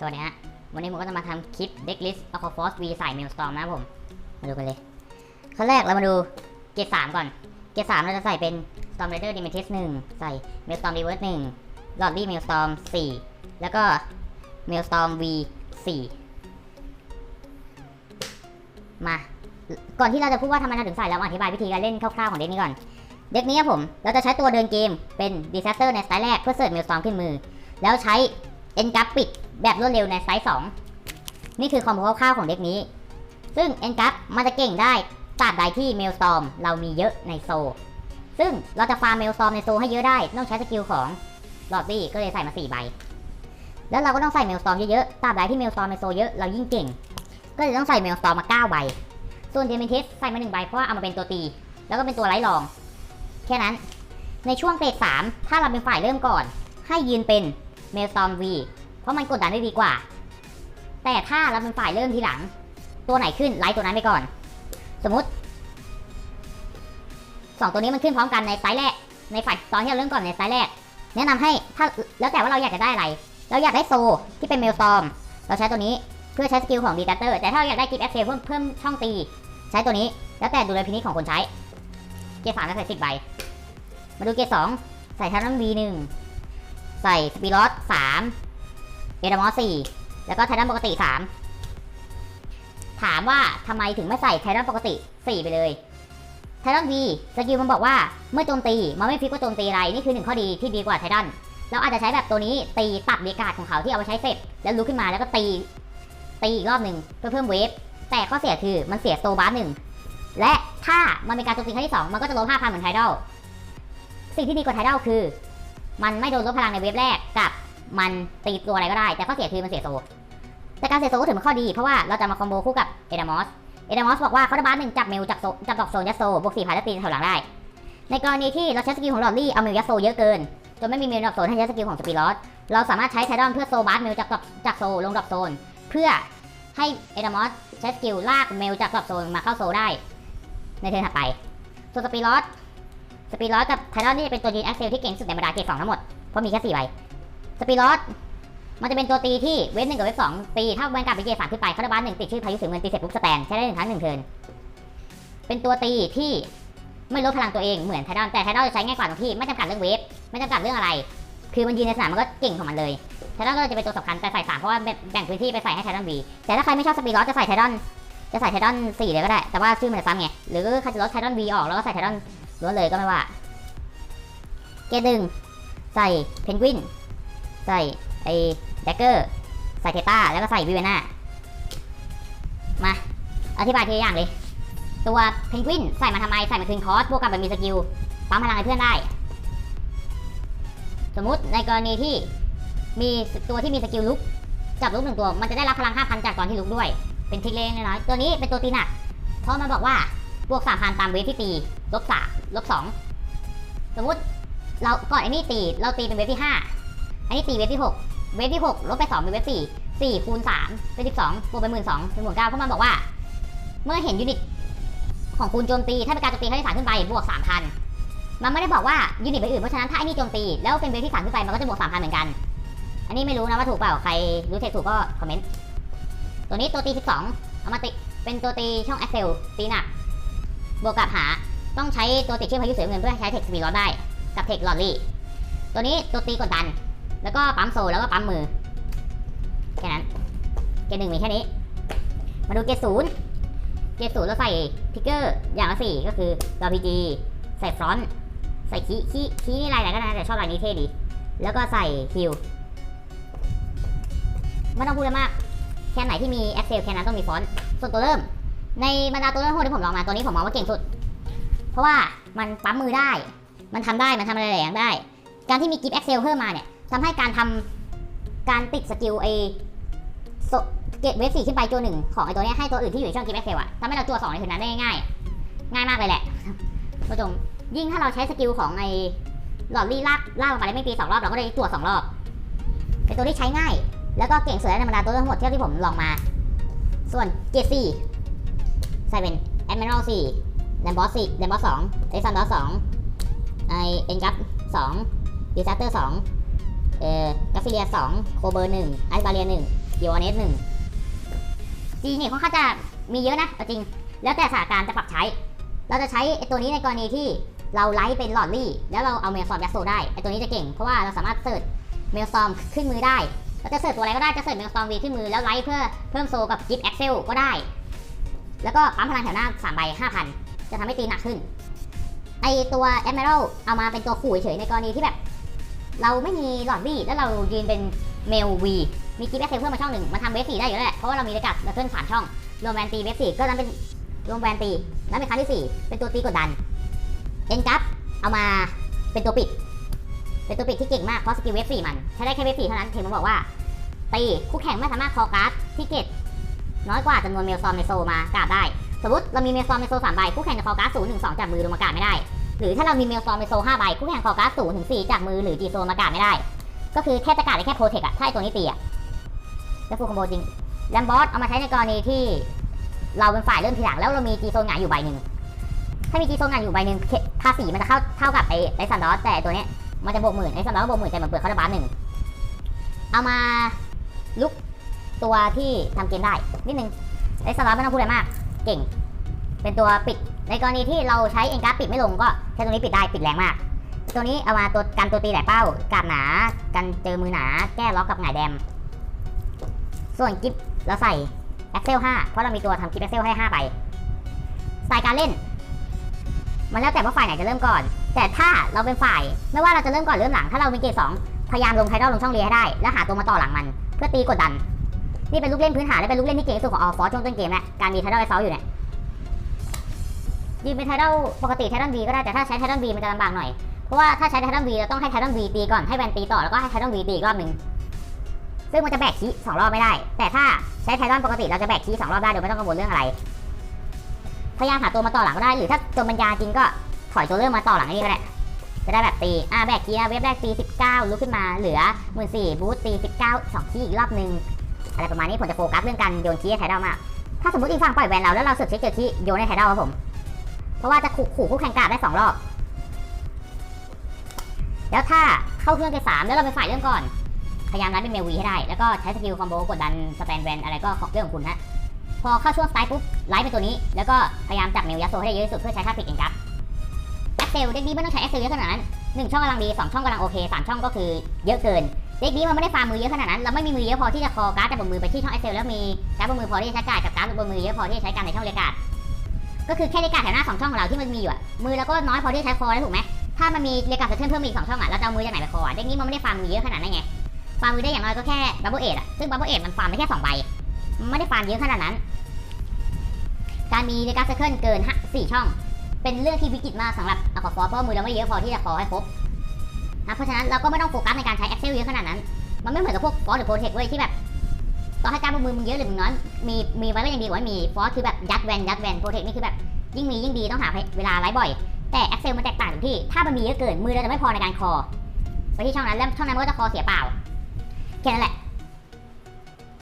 สวัสดีฮะ วันนี้ผมก็จะมาทำคลิป Deck List a q u a Force V ใส่ Maelstrom นะผม มาดูกันเลย ขั้นแรกเรามาดูเกรด3ก่อน เกรด3เราจะใส่เป็น Storm Raider Dimentis 1 ใส่ Maelstrom Reverse 1 Lordly Maelstrom 4 แล้วก็ Maelstrom V 4 มา ก่อนที่เราจะพูดว่าทำไมเราถึงใส่เราอธิบายวิธีการเล่นคร่าวๆของเด็กนี้ก่อน เด็กนี้ครับผม เราจะใช้ตัวเดินเกมเป็น Disaster ในสไตล์แรกเพื่อเสิร์ฟ Maelstrom ขึ้นมือ แล้วใช้เอ็นกัปิด แบบรวดเร็วในไซส์2 นี่คือคอมโบคร่าวๆของเด็กนี้ ซึ่งเอ็นกัปมันจะเก่งได้ตราบใดที่เมลสตอมเรามีเยอะในโซ ซึ่งเราจะฟาร์มเมลสตอมในโซให้เยอะได้ ต้องใช้สกิลของลอดดี้ก็เลยใส่มา 4 ใบ แล้วเราก็ต้องใส่เมลสตอมเยอะๆตราบใดที่เมลสตอมในโซเยอะเรายิ่งเก่ง ก็เลยต้องใส่เมลสตอมมา 9 ใบ ส่วนเดมิทิสใส่มา 1 ใบเพราะว่าเอามาเป็นตัวตี แล้วก็เป็นตัวไร้รอง แค่นั้น ในช่วงเฟส3ถ้าเราเป็นฝ่ายเริ่มก่อน ให้ยืนเป็นเมลสตอม V ราะมันกดดันได้ดีกว่า แต่ถ้าเราเป็นฝ่ายเริ่มทีหลัง ตัวไหนขึ้นไลท์ตัวนั้นไปก่อน สมมติสองตัวนี้มันขึ้นพร้อมกันในไซส์แรก ในฝ่ายตอนที่เราเริ่มก่อนในไซส์แรก แนะนำให้ถ้าแล้วแต่ว่าเราอยากจะได้อะไร เราอยากได้โซที่เป็นเมลซอมเราใช้ตัวนี้เพื่อใช้สกิลของดีดัตเตอร์ แต่ถ้าเราอยากได้กิฟต์แอคเซลเพิ่มเพิ่มช่องตี ใช้ตัวนี้ แล้วแต่ดูเลยพินิจของคนใช้ เกียร์สามใส่สิบใบ มาดูเกียร์สองใส่ทันนัมวีหนึ่งใส่สปีรอสสาม เอดามอสสี่แล้วก็ไททันปกติ3ถามว่าทำไมถึงไม่ใส่ไททันปกติ4ไปเลยไททัน V สกิลมันบอกว่าเมื่อโจมตีมันไม่ฟิกว่าโจมตีอะไรนี่คือหนึ่งข้อดีที่ดีกว่าไททันเราอาจจะใช้แบบตัวนี้ตีตัดเบกาดของเขาที่เอาไปใช้เสร็จ แล้วลุกขึ้นมาแล้วก็ตี ตีอีกรอบหนึ่งเพื่อเพิ่มเวฟแต่ข้อเสียคือมันเสียโซบาร์หนึ่งและถ้ามันเป็นการโจมตีครั้งที่ 2 มันก็จะลบ5,000เหมือนไททัลสิ่งที่ดีกว่าไททัลคือ มันไม่โดนลดพลังในเวฟแรกกับ มันตีตัวอะไรก็ได้ แต่ข้อเสียคือมันเสียโซแต่การเสียโซก็ถือเป็นข้อดี เพราะว่าเราจะมาคอมโบคู่กับเอเดมอสเอเดมอสบอกว่าเขาจะบ้านหนึ่งจับเมลจับโซจับดอกโซนยัดโซบวกสี่พันแล้วตีแถวหลังได้ ในกรณีที่เราใช้สกิลของลอดลี่เอาเมลยัดโซเยอะเกินจนไม่มีเมลดอกโซนให้ใช้สกิลของสปีรอสเราสามารถใช้ไทดอนเพื่อโซบาร์เมลจากดอกจากโซลงดอกโซน เพื่อให้เอเดมอสใช้สกิลลากเมลจากดอกโซนมาเข้าโซได้ ในเทิร์นถัดไปส่วนสปีรอสสปีรอสกับไทดอนนี่จะเป็นตัวยืนแอคเซลที่เก่งสุดในบรรดาเกรดสองทั้งหมดเพราะมีแค่สี่ใบ สปีรอสมันจะเป็นตัวตีที่เวฟหนึ่งกับเวฟสองตีถ้าแวนการ์ดเป็นเกสามขึ้นไปคาร์บ้านหนึ่งติดชื่อพายุสูงเงินตีเสร็จปุ๊บสแตนใช้ได้หนึ่งครั้งหนึ่งเทินเป็นตัวตีที่ไม่ลดพลังตัวเองเหมือนไทดอนแต่ไทดอนจะใช้ง่ายกว่าตรงที่ไม่จำกัดเรื่องเวฟไม่จำกัดเรื่องอะไร คือมันยืนในสนามมันก็เก่งของมันเลยไทดอนก็จะเป็นตัวสำคัญแต่ใส่สามเพราะว่าแบ่งพื้นที่ไปใส่ให้ไทดอนวีแต่ถ้าใครไม่ชอบสปีรอสจะใส่ไทดอนจะใส่ไทดอนสี่เลยก็ได้ แต่ว่าชื่อมันจะซ้ำไงหรือใครจะลดไทดอนวีออกแล้วก็ใส่ไทดอนล้วนเลยก็ไม่ว่า เกดหนึ่งใส่เพนกวิน ใส่ไอ้แดกเกอร์ ใส่เทต้า แล้วก็ใส่วิเวน่า มา อธิบายทีละอย่างเลย ตัวเพนกวินใส่มาทำไม ใส่มาคืนคอสบวกกับมันมีสกิล ปั๊มพลังให้เพื่อนได้ สมมุติในกรณีที่มีตัวที่มีสกิลลุก จับลุกหนึ่งตัว มันจะได้รับพลัง 5,000 จากตอนที่ลุกด้วย เป็นทิเล็กน้อยตัวนี้เป็นตัวตีหนัก เพราะมันบอกว่าบวก 3,000 ตามเวฟที่ตี ลบสามลบสองสมมุติเราก่อนไอ้นี่ตี เราตีเป็นเวฟที่ห้า อันนี้ตีเวฟที่หกเวฟที่6ลบไป2เป็นเวฟ4 4คูณ3เป็น12บวกไป12,000เป็นหมื่นเก้าเพราะมันบอกว่า เมื่อเห็นยูนิตของคุณโจมตี ถ้าเป็นการโจมตีครั้งที่3ขึ้นไปบวก3,000มันไม่ได้บอกว่ายูนิตไปอื่นเพราะฉะนั้นถ้าไอ้นี่โจมตีแล้วเป็นเวฟที่3ขึ้นไปมันก็จะบวก3,000เหมือนกัน อันนี้ไม่รู้นะว่าถูกเปล่าใครรู้เทคถูกก็คอมเมนต์ตัวนี้ตัวตี12เอามาติเป็นตัวตีช่องแอคเซลตีหนักบวกกับหาต้องใช้ตัวติดชื่อพายุเสือเงินเพื่อใช้เทคสปีดลอดได้กับเทคลอดลี่ตัวนี้ตัวตีกดดัน แล้วก็ปั๊มโซแล้วก็ปั๊มมือ แค่นั้น เกรดหนึ่งมีแค่นี้ มาดูเกรดศูนย์เกรดศูนย์เราใส่พิกเกอร์อย่างละสี่ก็คือดอพีจีใส่ฟรอนต์ใส่คีคีคีนี่ลายไหนก็ได้แต่ชอบลายนี้เท่ดี แล้วก็ใส่ฮิลไม่ต้องพูดอะไรมากแค่ไหนที่มี Excel แค่นั้นต้องมีฟอนต์ส่วนตัวเริ่ม ในบรรดาตัวเริ่มพวกที่ผมลองมาตัวนี้ผมมองว่าเก่งสุด เพราะว่ามันปั๊มมือได้ มันทำได้มันทำอะไรหลายอย่างได้ การที่มีกิฟต์ Excel เพิ่มมาเนี่ย ทำให้การทำการติดสกิลไอโซเกตเวฟสี่ขึ้นไปตัวหนึ่งของไอตัวนี้ให้ตัวอื่นที่อยู่ในช่องกิฟต์ Excel อะทำให้เราตัวสองในคืนนั้นได้ง่าย ง่ายมากเลยแหละผู้ชมยิ่งถ้าเราใช้สกิลของไอหลอดลี่ลากลากลงไปได้ไม่ตีสองรอบเราก็ได้ตัวสองรอบเป็นตัวที่ใช้ง่าย แล้วก็เก่งสุดในบรรดาตัวทั้งหมดเที่ยวที่ผมลองมา ส่วนเกตสี่ใส่เป็นแอดมิรัลสี่แลมบอสสี่แลมบอสสองเอซันดอสสองไอเอ็นกัฟสองดิซาเตอร์สอง เอ่อกัฟฟิเลียสองโคเบอร์หนึ่งไอซ์บาเรียหนึ่งเกียวเนสหนึ่งจีเนี่ยค่อนข้างจะมีเยอะนะจริง แล้วแต่สถานการณ์จะปรับใช้ เราจะใช้ไอตัวนี้ในกรณีที่เราไลฟ์เป็นหลอดลี่ แล้วเราเอาเมลซอมยัดโซได้ไอตัวนี้จะเก่งเพราะว่าเราสามารถเสิร์ชเมลซอมขึ้นมือได้เราจะเสิร์ชตัวอะไรก็ได้จะเสิร์ชเมลซอมวีขึ้นมือแล้วไลฟ์เพื่อเพิ่มโซกับกิฟต์แอคเซลก็ได้ แล้วก็ปั๊มพลังแถวหน้า3ใบ5,000 จะทำให้ตีหนักขึ้นไอตัวแอดมิรัลเอามาเป็นตัวขู่เฉยในกรณีที่แบบ เราไม่มีหลอดวีแล้วเรายืนเป็นเมลวีมีกิฟต์แอคเซลเพิ่มมาช่องหนึ่งมันทำเวฟสี่ได้อยู่แล้วแหละเพราะว่าเรามีระกัดและเคลื่อนสามช่องรวมแวนตีเวฟสี่ก็นั้นเป็นรวมแวนตีแล้วเป็นครั้งที่สี่เป็นตัวตีกดดันเอ็นกัฟเอามาเป็นตัวปิด เป็นตัวปิดที่เก่งมากเพราะสกิลเวฟสี่มันใช้ได้แค่เวฟสี่เท่านั้นเห็นมันบอกว่าตีคู่แข่งไม่สามารถคอการ์ดที่เกตน้อยกว่าจำนวนเมลซอมในโซมากราดได้ สมมติเรามีเมลซอมในโซสามใบคู่แข่งจะคอการ์ดศูนย์ถึงสองจากมือลงมากราดไม่ได้ หรือถ้าเรามีเมลซอมในโซห้าใบคู่แข่งคอการ์ดศูนย์ถึงสี่จากมือหรือจีโซนมากราดไม่ได้ ก็คือแค่จะกราดได้แค่โปรเทคอะถ้าไอตัวนี้ตีอะจะฟูคอมโบจริงแลมบอสเอามาใช้ในกรณีที่เราเป็นฝ่ายเริ่มทีหลังแล้วเรามีจีโซนหงายอยู่ใบหนึ่งถ้ามีจีโซนหงายอยู่ใบหนึ่งคาสีมันจะเข้าเท่ากับไอไอซันดอสแต่ตัวเนี้ยมันจะบวกหมื่นไอซันดอสบวกหมื่นแต่มันเปลือเขาจะบาสหนึ่งเอามาลุกตัวที่ทำเกมได้นิดนึงไอซันดอสไม่ต้องพูดอะไรมาก เก่ง เป็นตัวปิด ในกรณีที่เราใช้เอ็นการ์ดปิดไม่ลงก็ใช้ตัวนี้ปิดได้ปิดแรงมาก ตัวนี้เอามาตัวกันตัวตีแหลกเป้ากาดหนา กันเจอมือหนา แก้ล็อกกับหงายแดม ส่วนกิฟเราใส่ Excel 5 เพราะเรามีตัวทำกิฟ Excel ให้ 5 ไป สไตล์การเล่น มันแล้วแต่ว่าฝ่ายไหนจะเริ่มก่อน แต่ถ้าเราเป็นฝ่าย ไม่ว่าเราจะเริ่มก่อนเริ่มหลัง ถ้าเรามีเกรด2พยายามลงไทดอลลงช่องเรียให้ได้ แล้วหาตัวมาต่อหลังมัน เพื่อตีกดดัน นี่เป็นลูกเล่นพื้นฐานและเป็นลูกเล่นที่เก่งที่สุดของออฟฟอร์ช่วงต้นเกมแหละการมีไทดอลไอซอลอยู่เนี่ย ยืนเป็นไทดอลปกติไทดอลบีก็ได้แต่ถ้าใช้ไทดอลบีมันจะลำบากหน่อยเพราะว่าถ้าใช้ไทดอลบีเราต้องให้ไทดอลบีตีก่อนให้แวนตีต่อแล้วก็ให้ไทดอลบีตีอีกรอบหนึ่งซึ่งมันจะแบกคีย์สองรอบไม่ได้ แต่ถ้าใช้ไทดอลปกติเราจะแบกคีย์สองรอบได้โดยไม่ต้องกังวลเรื่องอะไรพยายามหาตัวมาต่อหลังก็ได้หรือถ้าตัวปัญญาจริงก็ถอยตัวเริ่มมาต่อหลังนี่ก็ได้จะได้แบบตีอ่าแบกคีย์นะเว็บแรกตี 19 ลุกขึ้นมาเหลือหมื่นสี่บูทตี 19สองคีย์อีกรอบหนึ่งอะไรประมาณนี้ผมจะโฟกัสเรื่องการโยนคีให้ไทดอมาก ถ้าสมมติอีกฝั่งปล่อยแวนเราแล้วเราเสือกเช็คเจอคีโยนให้ไทดอลครับผม เพราะว่าจะขู่ขู่คู่แข่งกาดได้สองรอบ แล้วถ้าเข้าเครื่องไปสามแล้วเราเป็นฝ่ายเริ่มก่อน พยายามรัดเป็นเมลวีให้ได้ แล้วก็ใช้สกิลคอมโบกดดันสแตนแวนอะไรก็เรื่องของคุณฮะ พอเข้าช่วงสไตล์ปุ๊บไลฟ์เป็นตัวนี้ แล้วก็พยายามจับเมลยัดโซให้ได้เยอะที่สุดเพื่อใช้ท่าปิดเองครับแอคเซลเด็กนี้ไม่ต้องใช้แอคเซลเยอะขนาดนั้นหนึ่งช่องกำลังดีสองช่องกำลังโอเคสามช่องก็คือเยอะเกินเด็กนี้มันไม่ได้ฟาร์มมือเยอะขนาดนั้น เราไม่มีมือเยอะพอที่จะคอการ์ดจากบนมือไปที่ช่องแอคเซลแล้วมีการ์ดบนมือพอที่จะใช้การ์ดกับการ์ดบนมือเยอะพอที่จะใช้การในช่องเรียกการ์ด ก็คือแค่เรียกาแถวหน้าสองช่องของเราที่มันมีอยู่อะมือเราก็น้อยพอที่จะใช้คอได้ถูกไหมถ้ามันมีเรียกการ์ดเซนเพิ่มอีกสองช่องอะเราจะเอามือจากไหนไปคออะเด็กนี้มันไม่ได้ฟาร์มมือเยอะขนาดนั้นไงฟาร์มมือได้อย่างน้อยก็แค่บับเบิลเอทอะซึ่งบับเบิลเอทมันฟาร์มได้แค่สองใบไม่ได้ฟาร์มเยอะขนาดนั้น การมีเรียกการ์ดเซนเกินห้าสี่ช่อง เป็นเรื่องที่วิกฤตมากสำหรับอัลฟอร์เพราะมือเราไม่เยอะพอที่จะคอให้ครบนะเพราะฉะนั้นเราก็ไม่ต้องโฟกัสในการใช้ Excel เยอะขนาดนั้น มันไม่เหมือนกับพวกฟอสหรือโปรเทคเว้ยที่แบบ ต่อให้การประมือมึงเยอะหรือมึงน้อยมีมีไว้ก็ยังดีกว่าไม่มีฟอสคือแบบยัดแวนยัดแวนโปรเทคนี่คือแบบยิ่งมียิ่งดีต้องหาเวลาไลฟ์บ่อย แต่แอคเซลมันแตกต่างตรงที่ถ้ามันมีเยอะเกินมือเราจะไม่พอในการคอไปที่ช่องนั้นแล้วช่องนั้นมันก็จะคอเสียเปล่าแค่นั้นแหละ